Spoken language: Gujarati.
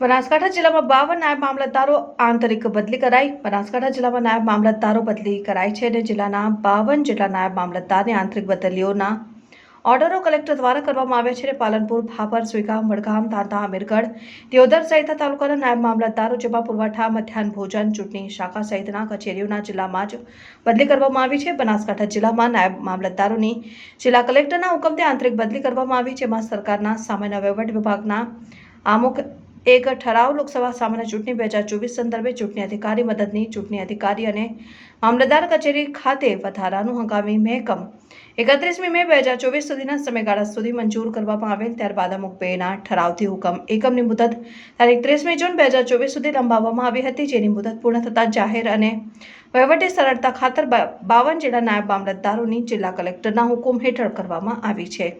બનાસકાંઠા જિલ્લામાં બાવન નાયબ મામલતદારો આંતરિક બદલી કરાઈ. બનાસકાંઠા જિલ્લામાં નાયબ મામલતદારો બદલી કરાઈ છે અને જિલ્લાના બાવન જેટલા નાયબ મામલતદારની આંતરિક બદલીઓના ઓર્ડરો કલેક્ટર દ્વારા કરવામાં આવ્યા છે. પાલનપુર, ભાભર, સુઈગામ, વડગામ, તાંતા, અમીરગઢ, દિયોદર સહિતના તાલુકાના નાયબ મામલતદારો, જેમાં પુરવઠા, મધ્યાહન ભોજન, ચૂંટણી શાખા સહિતના કચેરીઓના જિલ્લામાં જ બદલી કરવામાં આવી છે. બનાસકાંઠા જિલ્લામાં નાયબ મામલતદારોની જિલ્લા કલેક્ટરના હુકમથી આંતરિક બદલી કરવામાં આવી, જેમાં સરકારના સામાન્ય વહીવટ વિભાગના આમુખ એક ઠરાવ લોકસભા સામાન્ય ચૂંટણી બે હજાર ચોવીસ સંદર્ભે ચૂંટણી અધિકારી મદદની ચૂંટણી અધિકારી અને મામલતદાર કચેરી ખાતે વધારાનું હંગામી મહેકમ. એકત્રીસમી મે બે હજાર ચોવીસ સુધીના સમયગાળા સુધી મંજૂર કરવામાં આવેલ, ત્યારબાદ અમુક બેના ઠરાવથી હુકમ. એકમની મુદત તારીખ ત્રીસમી જૂન બે હજાર ચોવીસ સુધી લંબાવવામાં આવી હતી, જેની મુદત પૂર્ણ થતાં જાહેર અને વહીવટી સરળતા ખાતર બાવન જેટલા નાયબ મામલતદારોની જિલ્લા કલેક્ટરના હુકમ હેઠળ કરવામાં આવી છે.